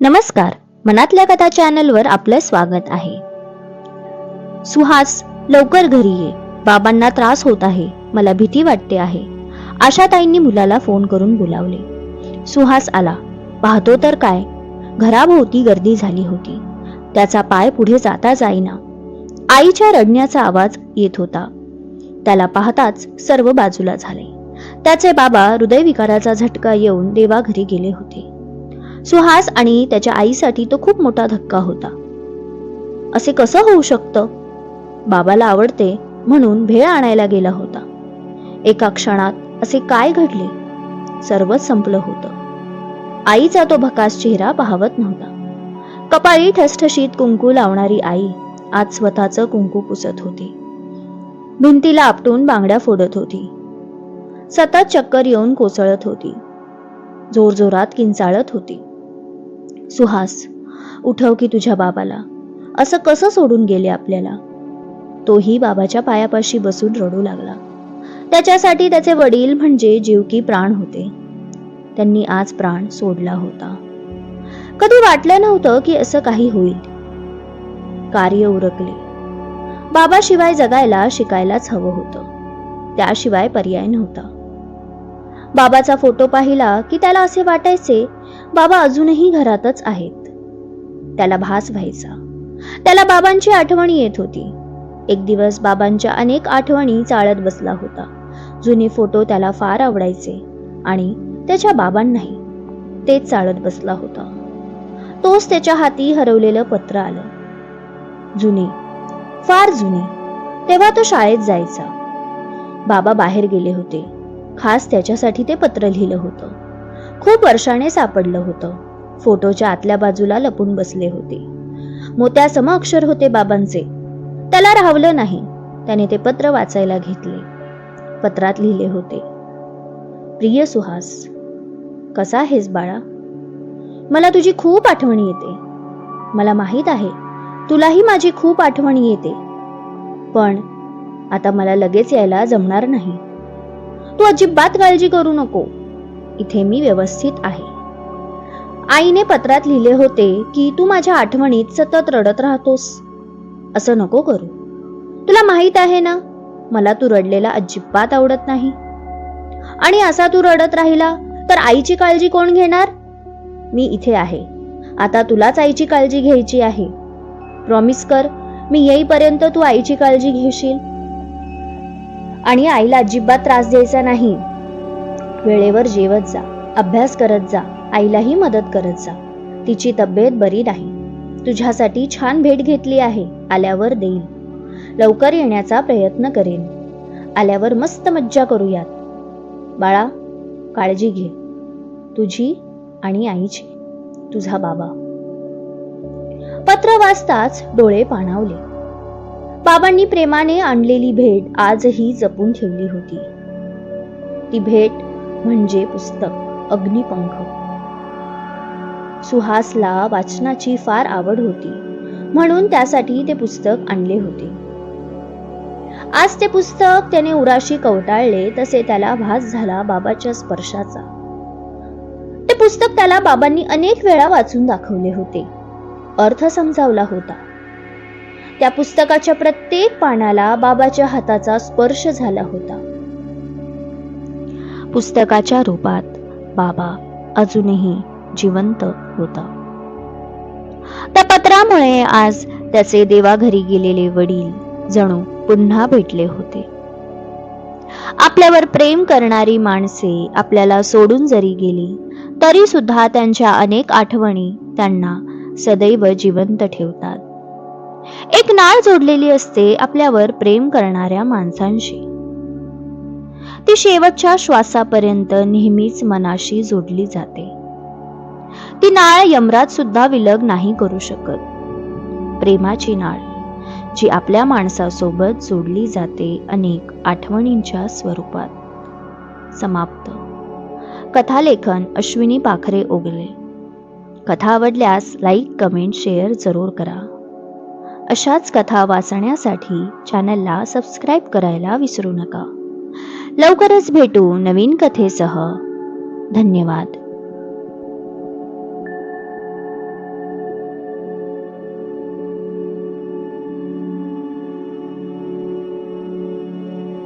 नमस्कार. मनातल्या कथा चॅनलवर आपलं स्वागत आहे. सुहास लवकर घरी ये. बाबांना त्रास होत आहे. मला भीती वाटते आहे. आशाताईंनी मुलाला फोन करून बोलावले. सुहास आला. पाहतो तर काय? घराभोवती गर्दी झाली होती. त्याचा पाय पुढे जाता जाईना. आईच्या रडण्याचा आवाज येत होता. त्याला पाहताच सर्व बाजूला झाले. त्याचे बाबा हृदयविकाराचा झटका येऊन देवाघरी गेले होते. सुहास आणि त्याच्या आईसाठी तो खूप मोठा धक्का होता. असे कसं होऊ शकतं? बाबाला आवडते म्हणून भेळ आणायला गेला होता. एका क्षणात असे काय घडले? सर्वच संपलं होतं. आईचा तो भकास चेहरा पाहवत नव्हता. कपाळी ठसठशीत कुंकू लावणारी आई आज स्वतःचं कुंकू पुसत होती. भिंतीला आपटून बांगड्या फोडत होती. सतत चक्कर येऊन कोसळत होती. जोरजोरात किंचाळत होती. सुहास उठव की तुझ्या बाबाला. असं कसं सोडून गेले आपल्याला? तोही बाबाच्या पायापाशी बसून रडू लागला. त्याच्यासाठी त्याचे वडील म्हणजे जीव की प्राण होते. त्यांनी आज प्राण सोडला होता. कधी वाटलं नव्हतं की असं काही होईल. कार्य उरकले. बाबाशिवाय जगायला शिकायलाच हवं होतं. त्याशिवाय पर्याय नव्हता. बाबाचा फोटो पाहिला की त्याला असे वाटायचे बाबा अजूनही घरातच आहेत. त्याला भास व्हायचा. त्याला बाबांची आठवण येत होती. एक दिवस बाबांच्या अनेक आठवणी चाळत बसला होता. जुने फोटो त्याला फार आवडायचे आणि त्याच्या बाबांनाही. तेच चाळत बसला होता. तोच त्याच्या हाती हरवलेलं पत्र आलं. जुने. फार जुने. तेव्हा तो शाळेत जायचा. बाबा बाहेर गेले होते. खास त्याच्यासाठी ते पत्र लिहिलं होतं. खूप वर्षाने सापडलं होतं. फोटोच्या आतल्या बाजूला लपून बसले होते. मोत्यासम अक्षर होते बाबांचे. त्याला राहवलं नाही. त्याने ते पत्र वाचायला घेतले. पत्रात लिहिले होते. प्रिय सुहास कसा आहेस बाळा? मला तुझी खूप आठवण येते. मला माहीत आहे तुलाही माझी खूप आठवण येते. पण आता मला लगेच यायला जमणार नाही. तू अजिबात काळजी करू नको. इथे मी व्यवस्थित आहे. आईने पत्रात लिहिले होते की तू माझ्या आठवणीत सतत रडत राहतोस. असं नको करू. तुला माहीत आहे ना मला तू रडलेला अजिबात आवडत नाही. आणि असा तू रडत राहिला तर आईची काळजी कोण घेणार? मी इथे आहे. आता तुलाच आईची काळजी घ्यायची आहे. प्रॉमिस कर मी येईपर्यंत तू आईची काळजी घेशील. आणि आईला अजिबात त्रास द्यायचा नाही. वेळेवर जेवत जा अभ्यास करत जा आईलाही मदत करत जा. तिची तब्येत बरी नाही. तुझ्यासाठी छान भेट घेतली आहे आल्यावर देईल. लवकर येण्याचा प्रयत्न करेन. आल्यावर मस्त मज्जा करूयात. बाळा काळजी घे. तुझी आणि आईची. तुझा बाबा. पत्र वाचताच डोळे पाणावले. बाबांनी प्रेमाने आणलेली भेट आजही जपून ठेवली होती. ती भेट म्हणजे पुस्तक अग्निपंख. सुहासला वाचनाची फार आवड होती म्हणून त्यासाठी ते पुस्तक आणले होते. आज ते पुस्तक त्याने उराशी कवटाळले तसे त्याला भास झाला बाबाच्या स्पर्शाचा. ते पुस्तक त्याला बाबांनी अनेक वेळा वाचून दाखवले होते. अर्थ समजावला होता. त्या पुस्तकाच्या प्रत्येक पानाला बाबाच्या हाताचा स्पर्श झाला होता. पुस्तकाच्या रूपात बाबा अजूनही जिवंत होता. त्या पत्रामुळे आज त्याचे देवाघरी गेलेले वडील जणू पुन्हा भेटले होते. आपल्यावर प्रेम करणारी माणसे आपल्याला सोडून जरी गेली तरी सुद्धा त्यांच्या अनेक आठवणी त्यांना सदैव जिवंत ठेवतात. एक नाळ जोडलेली असते आपल्यावर प्रेम करणाऱ्या माणसांशी. ती शेवटच्या श्वासापर्यंत नेहमीच मनाशी जोडली जाते. ती नाळ यमरात सुद्धा विलग नाही करू शकत. प्रेमाची नाळ जी आपल्या माणसासोबत जोडली जाते अनेक आठवणींच्या स्वरूपात. समाप्त. कथालेखन अश्विनी पाखरे ओगले. कथा आवडल्यास लाईक कमेंट शेअर जरूर करा. अशाच कथा वाचण्यासाठी चॅनलला सबस्क्राईब करायला विसरू नका. लवकरच भेटू नवीन कथेसह. धन्यवाद.